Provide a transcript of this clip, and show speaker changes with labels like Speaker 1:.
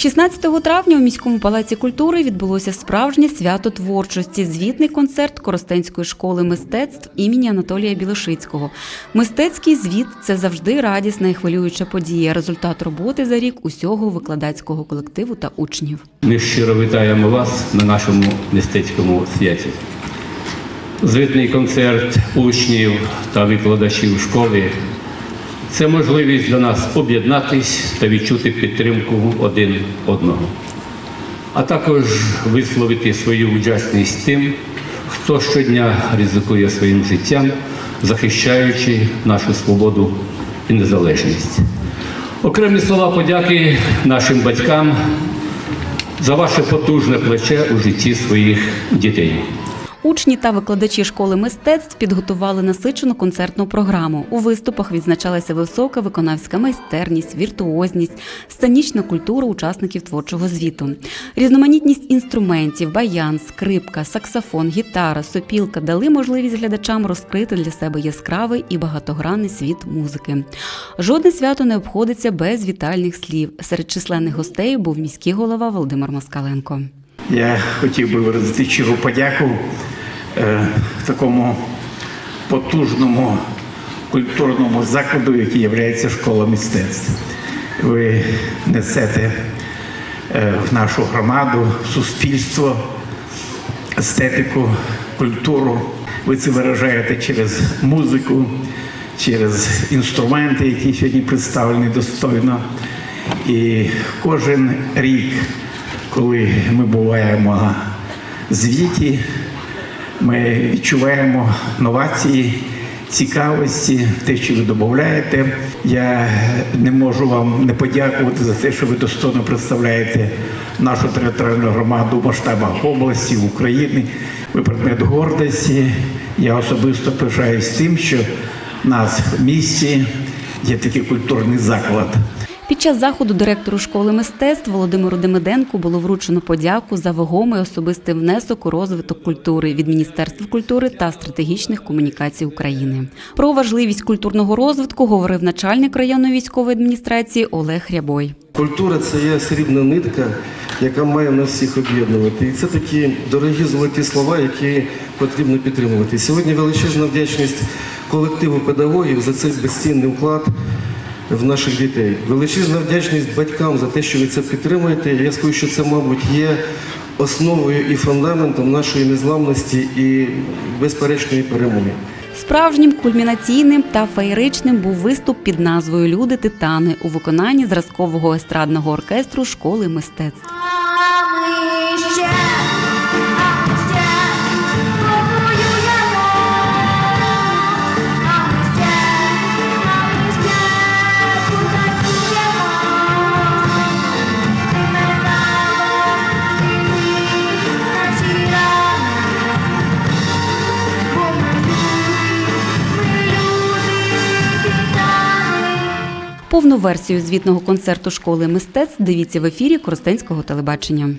Speaker 1: 16 травня у міському палаці культури відбулося справжнє свято творчості. Звітний концерт Коростенської школи мистецтв імені Анатолія Білошицького. Мистецький звіт це завжди радісна і хвилююча подія. Результат роботи за рік усього викладацького колективу та учнів.
Speaker 2: Ми щиро вітаємо вас на нашому мистецькому святі. Звітний концерт учнів та викладачів школи це можливість для нас об'єднатись та відчути підтримку один одного, а також висловити свою вдячність тим, хто щодня ризикує своїм життям, захищаючи нашу свободу і незалежність. Окремі слова подяки нашим батькам за ваше потужне плече у житті своїх дітей.
Speaker 1: Учні та викладачі школи мистецтв підготували насичену концертну програму. У виступах відзначалася висока виконавська майстерність, віртуозність, сценічна культура учасників творчого звіту. Різноманітність інструментів, баян, скрипка, саксофон, гітара, сопілка дали можливість глядачам розкрити для себе яскравий і багатогранний світ музики. Жодне свято не обходиться без вітальних слів. Серед численних гостей був міський голова Володимир Москаленко.
Speaker 3: Я хотів би виразити щиру подяку е, такому потужному культурному закладу, який є школа мистецтв. Ви несете е, в нашу громаду, в суспільство, естетику, культуру. Ви це виражаєте через музику, через інструменти, які сьогодні представлені достойно. І кожен рік коли ми буваємо на звіті, ми відчуваємо новації, цікавості, те, що ви додаєте. Я не можу вам не подякувати за те, що ви достойно представляєте нашу територіальну громаду в масштабах області, України. Ви предмет гордості. Я особисто пишаюсь тим, що в нас в місті є такий культурний заклад.
Speaker 1: Під час заходу директору школи мистецтв Володимиру Демиденку було вручено подяку за вагомий особистий внесок у розвиток культури від Міністерства культури та стратегічних комунікацій України. Про важливість культурного розвитку говорив начальник районної військової адміністрації Олег Рябой.
Speaker 4: Культура це є срібна нитка, яка має нас всіх об'єднувати. І це такі дорогі золоті слова, які потрібно підтримувати. Сьогодні величезна вдячність колективу педагогів за цей безцінний вклад в наших дітей. Величезна вдячність батькам за те, що ви це підтримуєте. Я скажу, що це, мабуть, є основою і фундаментом нашої незламності і безперечної перемоги.
Speaker 1: Справжнім кульмінаційним та феєричним був виступ під назвою Люди Титани у виконанні зразкового естрадного оркестру школи мистецтв. Повну версію звітного концерту школи мистецтв дивіться в ефірі Коростенського телебачення.